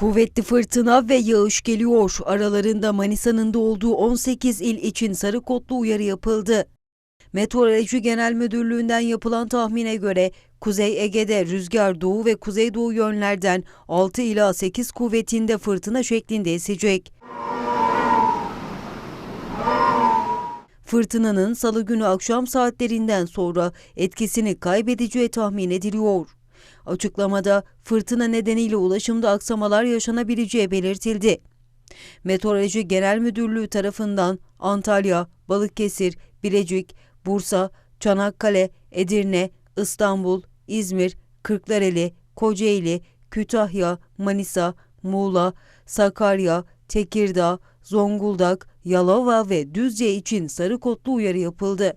Kuvvetli fırtına ve yağış geliyor. Aralarında Manisa'nın da olduğu 18 il için sarı kodlu uyarı yapıldı. Meteoroloji Genel Müdürlüğü'nden yapılan tahmine göre Kuzey Ege'de rüzgar doğu ve kuzeydoğu yönlerden 6 ila 8 kuvvetinde fırtına şeklinde esecek. Fırtınanın salı günü akşam saatlerinden sonra etkisini kaybedeceği tahmin ediliyor. Açıklamada fırtına nedeniyle ulaşımda aksamalar yaşanabileceği belirtildi. Meteoroloji Genel Müdürlüğü tarafından Antalya, Balıkesir, Bilecik, Bursa, Çanakkale, Edirne, İstanbul, İzmir, Kırklareli, Kocaeli, Kütahya, Manisa, Muğla, Sakarya, Tekirdağ, Zonguldak, Yalova ve Düzce için sarı kodlu uyarı yapıldı.